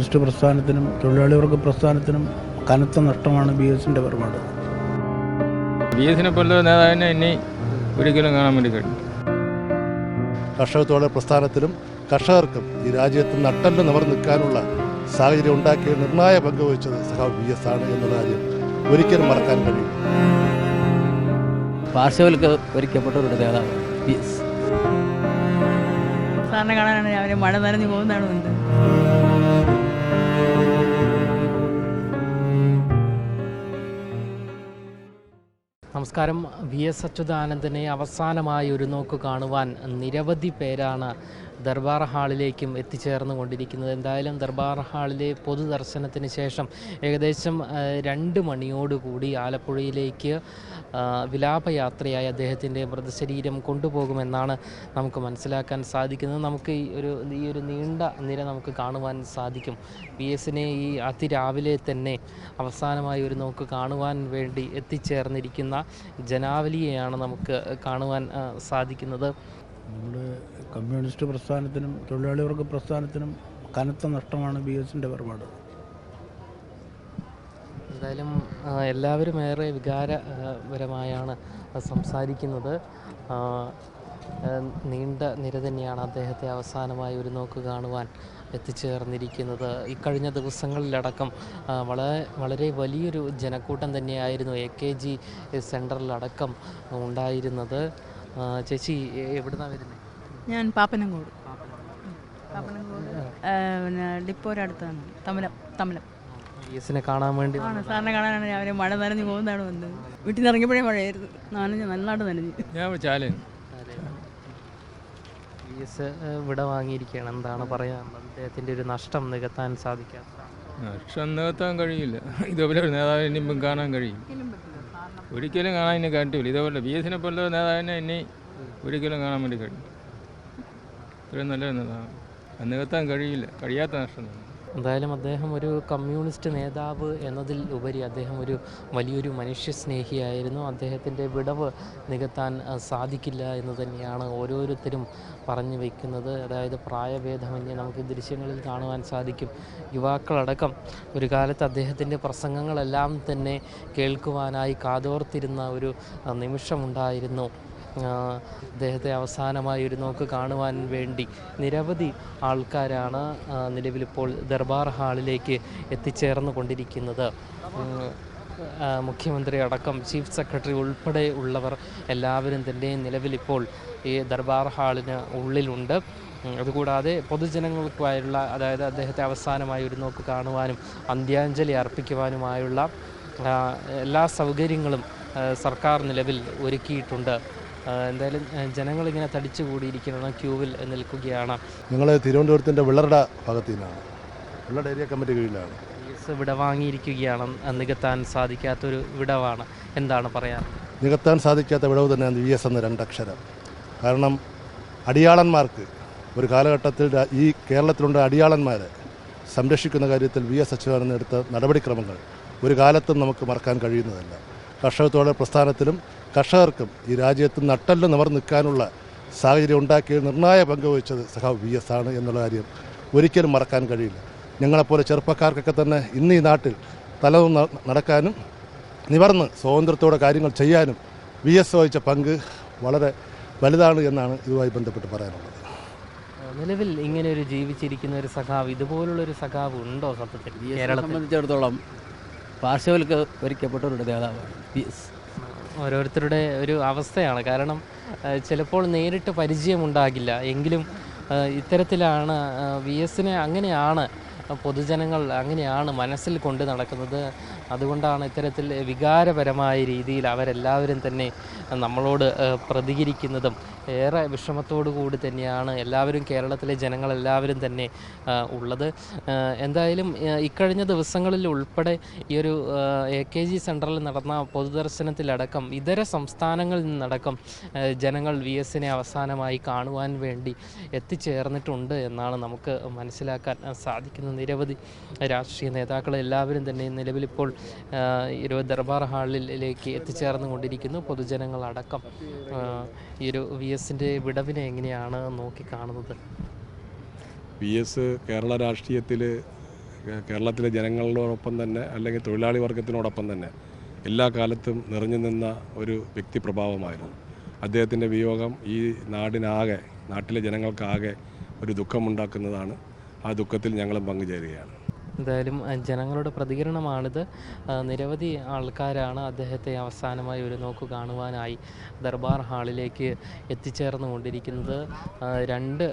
Communist പ്രസ്ഥാനത്തിനും തൊഴിലാളി വർഗ പ്രസ്ഥാനത്തിനും കനത്ത നഷ്ടമാണ് ബി എസിന്റെ പുറപാട് ബി എസിനെ പോലുള്ള നേതാവിനെ ഇനി ഒരിക്കലും കാണാൻ വേണ്ടി കഴിയും കർഷക തൊഴിലാളി പ്രസ്ഥാനത്തിലും കർഷകർക്കും ഈ രാജ്യത്ത് നട്ടൽ നിവർ നിൽക്കാനുള്ള സാഹചര്യം ഉണ്ടാക്കിയ നിർണായ പങ്ക് വഹിച്ചത് സഹാബ് ബി എസ് ആണ് എന്നുള്ള കാര്യം ഒരിക്കലും മറക്കാൻ കഴിയും പാർശ്വവൽക്കരിക്കപ്പെട്ട ഒരു നേതാവ് ബി എസ് സാറിനെ കാണാനാണ് രാവിലെ മഴ നനഞ്ഞു പോകുന്നതാണ് നമസ്കാരം. വി എസ് അച്യുതാനന്ദനെ അവസാനമായി ഒരു നോക്ക് കാണുവാൻ നിരവധി പേരാണ് ദർബാർ ഹാളിലേക്കും എത്തിച്ചേർന്നു കൊണ്ടിരിക്കുന്നത് എന്തായാലും ദർബാർ ഹാളിലെ പൊതുദർശനത്തിന് ശേഷം ഏകദേശം രണ്ട് മണിയോടുകൂടി ആലപ്പുഴയിലേക്ക് വിലാപയാത്രയായ അദ്ദേഹത്തിന്റെ മൃതശരീരം കൊണ്ടുപോകുമെന്നാണ് നമുക്ക് മനസ്സിലാക്കാൻ സാധിക്കുന്നത്. നമുക്ക് ഈ ഒരു ഈ ഒരു നീണ്ട നിര നമുക്ക് കാണുവാൻ സാധിക്കും. പി എസിനെ ഈ അതിരാവിലെ തന്നെ അവസാനമായി ഒരു നോക്ക് കാണുവാൻ വേണ്ടി എത്തിച്ചേർന്നിരിക്കുന്ന ജനാവലിയെയാണ് നമുക്ക് കാണുവാൻ സാധിക്കുന്നത്. നമ്മുടെ കമ്മ്യൂണിസ്റ്റ് പ്രസ്ഥാനത്തിനും തൊഴിലാളി വർഗ പ്രസ്ഥാനത്തിനും കനത്ത നഷ്ടമാണ് ബി എസിന്റെ പുറപാട് എന്തായാലും എല്ലാവരും ഏറെ വികാരപരമായാണ് സംസാരിക്കുന്നത്. നീണ്ട നിര തന്നെയാണ് അദ്ദേഹത്തെ അവസാനമായി ഒരു നോക്ക് കാണുവാൻ എത്തിച്ചേർന്നിരിക്കുന്നത്. ഇക്കഴിഞ്ഞ ദിവസങ്ങളിലടക്കം വളരെ വളരെ വലിയൊരു ജനക്കൂട്ടം തന്നെയായിരുന്നു എ കെ ജി സെന്ററിലടക്കം ഉണ്ടായിരുന്നത്. ചേച്ചി എവിടുന്നാണ് വരുന്നത് ഞാൻ പാപ്പനംകോട് പാപ്പനംകോട് പിന്നെ ഡിപ്പോയുടെ അടുത്താണ്. തമലം തമലം എസിനെ കാണാൻ വേണ്ടി ആണ് സാറിനെ കാണാനാണ് രാവിലെ മഴ നനഞ്ഞു പോകുന്നതാണ് വന്നത്. വീട്ടിൽ നിന്ന് ഇറങ്ങിയപ്പോഴേ മഴയായിരുന്നു. നനഞ്ഞ് നന്നായിട്ട് നനഞ്ഞു. ഞാൻ ചാലേ എസ് വിട വാങ്ങിയിരിക്കുകയാണ്. എന്താണ് പറയാനുള്ളത് അദ്ദേഹത്തിന്റെ ഒരു നഷ്ടം നികത്താൻ സാധിക്കാത്ത നഷ്ടം നികത്താൻ കഴിയില്ല. ഇതുപോലെ ഒരു നേതാവിനെ കാണാൻ കഴിയും ഒരിക്കലും കാണാൻ ഇനി കഴിയില്ല ഇതേപോലെ ബി എസിനെ പോലുള്ള നേതാവിനെ ഇനി ഒരിക്കലും കാണാൻ വേണ്ടി കഴിയും ഇത്രയും നല്ലൊരു നേതാവ് നികത്താൻ കഴിയില്ല. കഴിയാത്ത നഷ്ടം തന്നെ. എന്തായാലും അദ്ദേഹം ഒരു കമ്മ്യൂണിസ്റ്റ് നേതാവ് എന്നതിൽ ഉപരി അദ്ദേഹം ഒരു വലിയൊരു മനുഷ്യസ്നേഹിയായിരുന്നു. അദ്ദേഹത്തിന്റെ വിടവ് നികത്താൻ സാധിക്കില്ല എന്ന് തന്നെയാണ് ഓരോരുത്തരും പറഞ്ഞു വയ്ക്കുന്നത് അതായത് പ്രായഭേദമന്യേ നമുക്ക് ദൃശ്യങ്ങളിൽ കാണുവാൻ സാധിക്കും. യുവാക്കളടക്കം ഒരു കാലത്ത് അദ്ദേഹത്തിന്റെ പ്രസംഗങ്ങളെല്ലാം തന്നെ കേൾക്കുവാനായി കാതോർത്തിരുന്ന ഒരു നിമിഷമുണ്ടായിരുന്നു. അദ്ദേഹത്തെ അവസാനമായി ഒരു നോക്ക് കാണുവാൻ വേണ്ടി നിരവധി ആൾക്കാരാണ് നിലവിലിപ്പോൾ ദർബാർ ഹാളിലേക്ക് എത്തിച്ചേർന്നു കൊണ്ടിരിക്കുന്നത്. മുഖ്യമന്ത്രി അടക്കം ചീഫ് സെക്രട്ടറി ഉൾപ്പെടെ ഉള്ളവർ എല്ലാവരും തന്നെ നിലവിലിപ്പോൾ ഈ ദർബാർ ഹാളിന് ഉള്ളിലുണ്ട്. അതുകൂടാതെ പൊതുജനങ്ങൾക്കായുള്ള അതായത് അദ്ദേഹത്തെ അവസാനമായി ഒരു നോക്ക് കാണുവാനും അന്ത്യാഞ്ജലി അർപ്പിക്കുവാനുമായുള്ള എല്ലാ സൗകര്യങ്ങളും സർക്കാർ നിലവിൽ ഒരുക്കിയിട്ടുണ്ട്. എന്തായാലും ജനങ്ങൾ ജനങ്ങളിങ്ങനെ തടിച്ചു കൂടിയിരിക്കണം ക്യൂവിൽ നിൽക്കുകയാണ്. ഞങ്ങൾ തിരുവനന്തപുരത്തിന്റെ വിളറട ഭാഗത്തു നിന്നാണ് വിളറുടെ ഏരിയ കമ്മിറ്റി കീഴിലാണ്. വിടവാങ്ങിയിരിക്കുകയാണ് നികത്താൻ സാധിക്കാത്തൊരു വിടവാണ്. എന്താണ് പറയാൻ? നികത്താൻ സാധിക്കാത്ത വിടവ് തന്നെയാണ് വി എസ് എന്ന രണ്ടക്ഷരം. കാരണം അടിയാളന്മാർക്ക് ഒരു കാലഘട്ടത്തിൽ ഈ കേരളത്തിലുണ്ട് അടിയാളന്മാരെ സംരക്ഷിക്കുന്ന കാര്യത്തിൽ വി എസ് അച്യുതാനന്ദൻ എടുത്ത നടപടിക്രമങ്ങൾ ഒരു കാലത്തും നമുക്ക് മറക്കാൻ കഴിയുന്നതല്ല. കർഷക തൊഴിലാളി പ്രസ്ഥാനത്തിലും കർഷകർക്കും ഈ രാജ്യത്ത് നട്ടൽ നിവർന്ന് നിൽക്കാനുള്ള സാഹചര്യം ഉണ്ടാക്കിയ നിർണായ പങ്ക് വഹിച്ചത് സഹാബ് വി എസ് ആണ് എന്നുള്ള കാര്യം ഒരിക്കലും മറക്കാൻ കഴിയില്ല. ഞങ്ങളെപ്പോലെ ചെറുപ്പക്കാർക്കൊക്കെ തന്നെ ഇന്ന് ഈ നാട്ടിൽ തലവും നടക്കാനും നിവർന്ന് സ്വാതന്ത്ര്യത്തോടെ കാര്യങ്ങൾ ചെയ്യാനും വി എസ് വഹിച്ച പങ്ക് വളരെ വലുതാണ് എന്നാണ് ഇതുമായി ബന്ധപ്പെട്ട് പറയാനുള്ളത്. നിലവിൽ ഇങ്ങനെ ഒരു ജീവിച്ചിരിക്കുന്ന ഒരു സഖാവ് ഇതുപോലുള്ള ഒരു സഖാവ് ഉണ്ടോ സത്യത്തിൽ കേരളത്തെ സംബന്ധിച്ചിടത്തോളം പാർശ്വവൽക്കരിക്കപ്പെട്ട ഒരു നേതാവാണ് വി എസ്. ഓരോരുത്തരുടെ ഒരു അവസ്ഥയാണ്. കാരണം ചിലപ്പോൾ നേരിട്ട് പരിചയമുണ്ടാകില്ല. എങ്കിലും ഇത്തരത്തിലാണ് വി എസിനെ അങ്ങനെയാണ് പൊതുജനങ്ങൾ അങ്ങനെയാണ് മനസ്സിൽ കൊണ്ട് നടക്കുന്നത്. അതുകൊണ്ടാണ് ഇത്തരത്തിൽ വികാരപരമായ രീതിയിൽ അവരെല്ലാവരും തന്നെ നമ്മളോട് പ്രതികരിക്കുന്നതും ഏറെ വിഷമത്തോടു കൂടി തന്നെയാണ് എല്ലാവരും കേരളത്തിലെ ജനങ്ങളെല്ലാവരും തന്നെ ഉള്ളത്. എന്തായാലും ഇക്കഴിഞ്ഞ ദിവസങ്ങളിൽ ഉൾപ്പെടെ ഈ ഒരു എ കെ ജി സെന്ററിൽ നടന്ന പൊതുദർശനത്തിലടക്കം ഇതര സംസ്ഥാനങ്ങളിൽ നിന്നടക്കം ജനങ്ങൾ വി എസിനെ അവസാനമായി കാണുവാൻ വേണ്ടി എത്തിച്ചേർന്നിട്ടുണ്ട് എന്നാണ് നമുക്ക് മനസ്സിലാക്കാൻ സാധിക്കുന്ന നിരവധി രാഷ്ട്രീയ നേതാക്കൾ എല്ലാവരും തന്നെ നിലവിലിപ്പോൾ ഒരു ദർബാർ ഹാളിലേക്ക് എത്തിച്ചേർന്നുകൊണ്ടിരിക്കുന്നു. പൊതുജനങ്ങളടക്കം ഈ ഒരു വി എസിന്റെ വിടവിനെ എങ്ങനെയാണ് നോക്കിക്കാണുന്നത് പി എസ് കേരള രാഷ്ട്രീയത്തിൽ കേരളത്തിലെ ജനങ്ങളോടൊപ്പം തന്നെ അല്ലെങ്കിൽ തൊഴിലാളി വർഗത്തിനോടൊപ്പം തന്നെ എല്ലാ കാലത്തും നിറഞ്ഞു നിന്ന ഒരു വ്യക്തി പ്രഭാവമായിരുന്നു. അദ്ദേഹത്തിന്റെ വിയോഗം ഈ നാടിനാകെ നാട്ടിലെ ജനങ്ങൾക്കാകെ ഒരു ദുഃഖമുണ്ടാക്കുന്നതാണ്. ആ ദുഃഖത്തിൽ ഞങ്ങളും പങ്കുചേരുകയാണ്. എന്തായാലും ജനങ്ങളുടെ പ്രതികരണമാണിത്. നിരവധി ആൾക്കാരാണ് അദ്ദേഹത്തെ അവസാനമായി ഒരു നോക്ക് കാണുവാനായി ദർബാർ ഹാളിലേക്ക് എത്തിച്ചേർന്നു കൊണ്ടിരിക്കുന്നത് രണ്ട്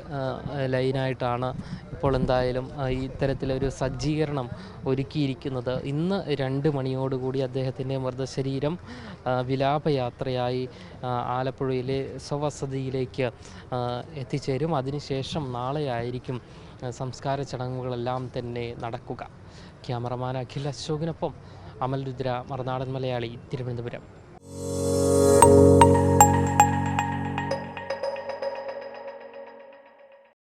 ലൈനായിട്ടാണ് ഇപ്പോൾ എന്തായാലും ഇത്തരത്തിലൊരു സജ്ജീകരണം ഒരുക്കിയിരിക്കുന്നത്. ഇന്ന് രണ്ട് മണിയോടുകൂടി അദ്ദേഹത്തിന്റെ മൃതശരീരം വിലാപയാത്രയായി ആലപ്പുഴയിലെ സ്വവസതിയിലേക്ക് എത്തിച്ചേരും. അതിനുശേഷം നാളെയായിരിക്കും സംസ്കാര ചടങ്ങുകളെല്ലാം തന്നെ നടക്കുക. ക്യാമറമാൻ അഖിൽ അശോകിനൊപ്പം അമൽ രുദ്ര മറുനാടൻ മലയാളി തിരുവനന്തപുരം.